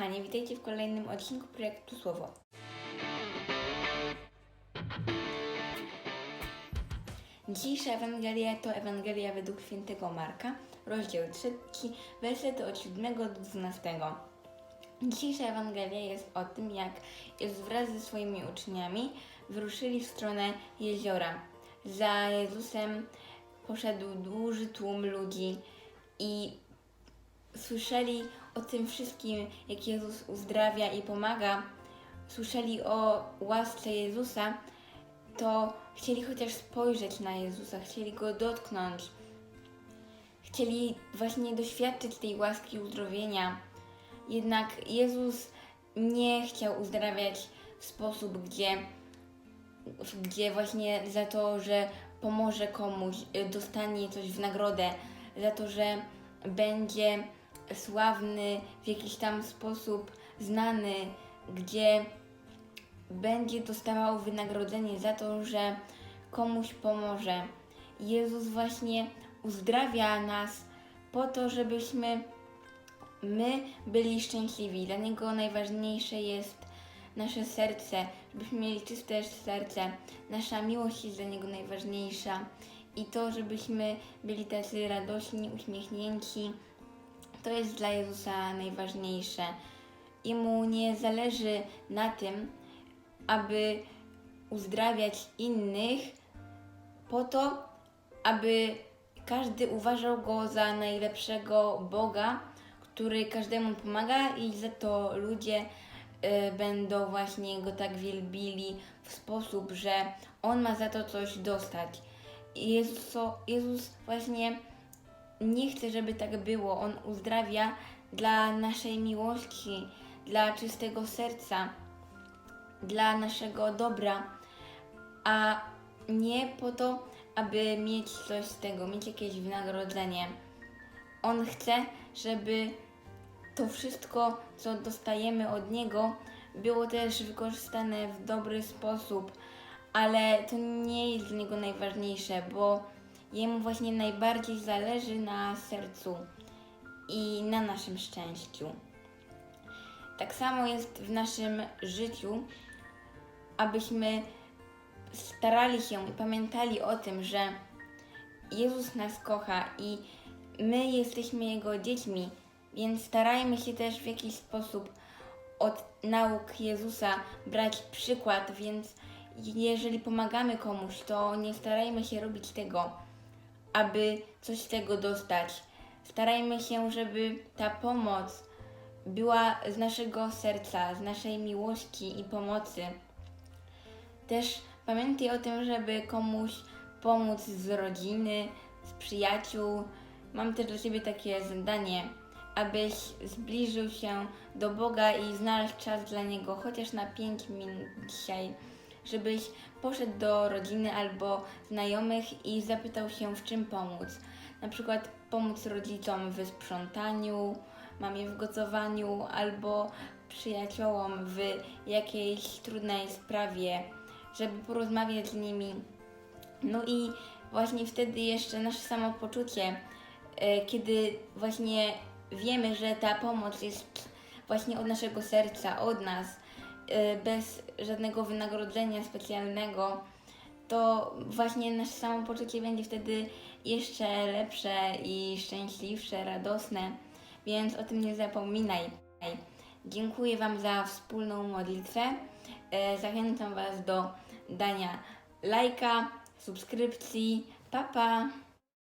kochani, witajcie w kolejnym odcinku projektu Słowo. Dzisiejsza Ewangelia to Ewangelia według świętego Marka, rozdział 3, wersety od 7 do 12. Dzisiejsza Ewangelia jest o tym, jak Jezus wraz ze swoimi uczniami wyruszyli w stronę jeziora. Za Jezusem poszedł duży tłum ludzi i słyszeli o tym wszystkim, jak Jezus uzdrawia i pomaga, słyszeli o łasce Jezusa, to chcieli chociaż spojrzeć na Jezusa, chcieli go dotknąć, chcieli właśnie doświadczyć tej łaski uzdrowienia. Jednak Jezus nie chciał uzdrawiać w sposób, gdzie, gdzie właśnie za to, że pomoże komuś, dostanie coś w nagrodę, za to, że będzie sławny w jakiś tam sposób, znany, gdzie będzie dostawał wynagrodzenie za to, że komuś pomoże. Jezus właśnie uzdrawia nas po to, żebyśmy my byli szczęśliwi. Dla Niego najważniejsze jest nasze serce, żebyśmy mieli czyste serce. Nasza miłość jest dla Niego najważniejsza i to, żebyśmy byli tacy radośni, uśmiechnięci, to jest dla Jezusa najważniejsze. Jemu nie zależy na tym, aby uzdrawiać innych po to, aby każdy uważał go za najlepszego Boga, który każdemu pomaga i za to ludzie y, będą właśnie go tak wielbili w sposób, że on ma za to coś dostać. I Jezus, Jezus właśnie nie chce, żeby tak było. On uzdrawia dla naszej miłości, dla czystego serca, dla naszego dobra, a nie po to, aby mieć coś z tego, mieć jakieś wynagrodzenie. On chce, żeby to wszystko, co dostajemy od Niego, było też wykorzystane w dobry sposób, ale to nie jest dla Niego najważniejsze, bo Jemu właśnie najbardziej zależy na sercu i na naszym szczęściu. Tak samo jest w naszym życiu, abyśmy starali się i pamiętali o tym, że Jezus nas kocha i my jesteśmy Jego dziećmi, więc starajmy się też w jakiś sposób od nauk Jezusa brać przykład, więc jeżeli pomagamy komuś, to nie starajmy się robić tego, aby coś z tego dostać. Starajmy się, żeby ta pomoc była z naszego serca, z naszej miłości i pomocy. Też pamiętaj o tym, żeby komuś pomóc z rodziny, z przyjaciół. Mam też dla Ciebie takie zadanie, abyś zbliżył się do Boga i znalazł czas dla Niego, chociaż na 5 minut dzisiaj, żebyś poszedł do rodziny albo znajomych i zapytał się, w czym pomóc. Na przykład pomóc rodzicom w sprzątaniu, mamie w gotowaniu albo przyjaciołom w jakiejś trudnej sprawie, żeby porozmawiać z nimi. No i właśnie wtedy jeszcze nasze samopoczucie, e, kiedy właśnie wiemy, że ta pomoc jest właśnie od naszego serca, od nas, bez żadnego wynagrodzenia specjalnego, to właśnie nasze samopoczucie będzie wtedy jeszcze lepsze i szczęśliwsze, radosne, więc o tym nie zapominaj. Dziękuję Wam za wspólną modlitwę. E, Zachęcam Was do dania lajka, subskrypcji. Pa, pa!